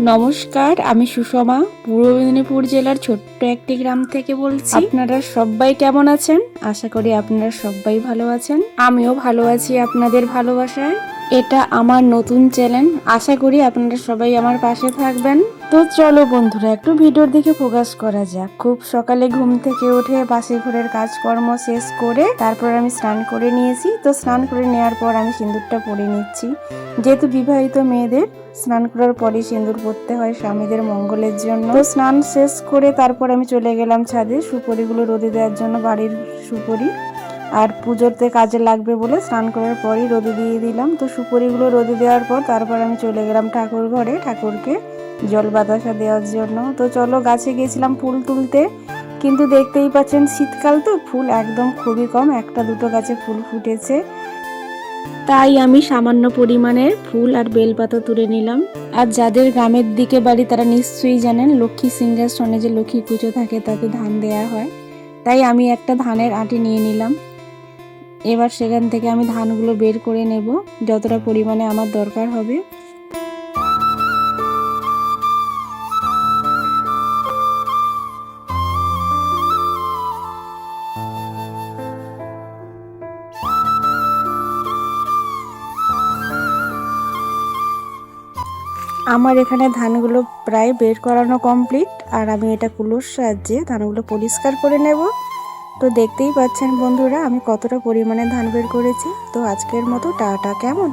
নমস্কার, আমি সুষমা, পূর্ব মেদিনীপুর জেলার ছোট্ট একটি গ্রাম থেকে বলছি। আপনারা সবাই কেমন আছেন? আশা করি আপনারা সবাই ভালো আছেন। আমিও ভালো আছি আপনাদের ভালোবাসায়। এটা আমার নতুন চ্যানেল। আশা করি আপনারা সবাই আমার পাশে থাকবেন। তো চলো বন্ধুরা, একটু ভিডিওর দিকে ফোকাস করা যাক। খুব সকালে ঘুম থেকে উঠে পাশে ঘরের কাজকর্ম শেষ করে তারপর আমি স্নান করে নিয়েছি। তো স্নান করে নেওয়ার পর আমি সিঁদুরটা পরে নিচ্ছি। যেহেতু বিবাহিত মেয়েদের, স্নান করার পরই সিঁদুর পরতে হয় স্বামীদের মঙ্গলের জন্য। তো স্নান শেষ করে তারপর আমি চলে গেলাম ছাদে সুপরিগুলো রোদে দেওয়ার জন্য বাড়ির সুপরি। আর পুজোতে কাজে লাগবে বলে স্নান করার পরই রোদে দিয়ে দিলাম। তো সুপরিগুলো রোদে দেওয়ার পর তারপর আমি চলে গেলাম ঠাকুর ঘরে। ঠাকুরকে জল বাতাসা দেওয়ার জন্য। তো চলো গাছে গিয়েছিলাম ফুল তুলতে। কিন্তু দেখতেই পাচ্ছেন শীতকাল তো, ফুল একদম খুবই কম, একটা দুটো গাছে ফুল ফুটেছে। তাই আমি সামান্য পরিমাণের ফুল আর বেলপাতা তুলে নিলাম। আর যাদের গ্রামের দিকে বাড়ি তারা নিশ্চয়ই জানেন, লক্ষ্মী সিংহাসনে যে লক্ষ্মী পুজো থাকে তাতে ধান দেয়া হয়। তাই আমি একটা ধানের আটি নিয়ে নিলাম। এবার সেখান থেকে আমি ধানগুলো বের করে নেব, যতটা পরিমাণে আমার দরকার হবে। আমার এখানে ধানগুলো প্রায় বের করানো কমপ্লিট, আর আমি এটা কুলোর সাহায্যে ধানগুলো পরিষ্কার করে নেব। তো দেখতেই পাচ্ছেন বন্ধুরা, আমি কতটা পরিমাণে ধান বের করেছি। তো আজকের মতো, টাটা, কেমন?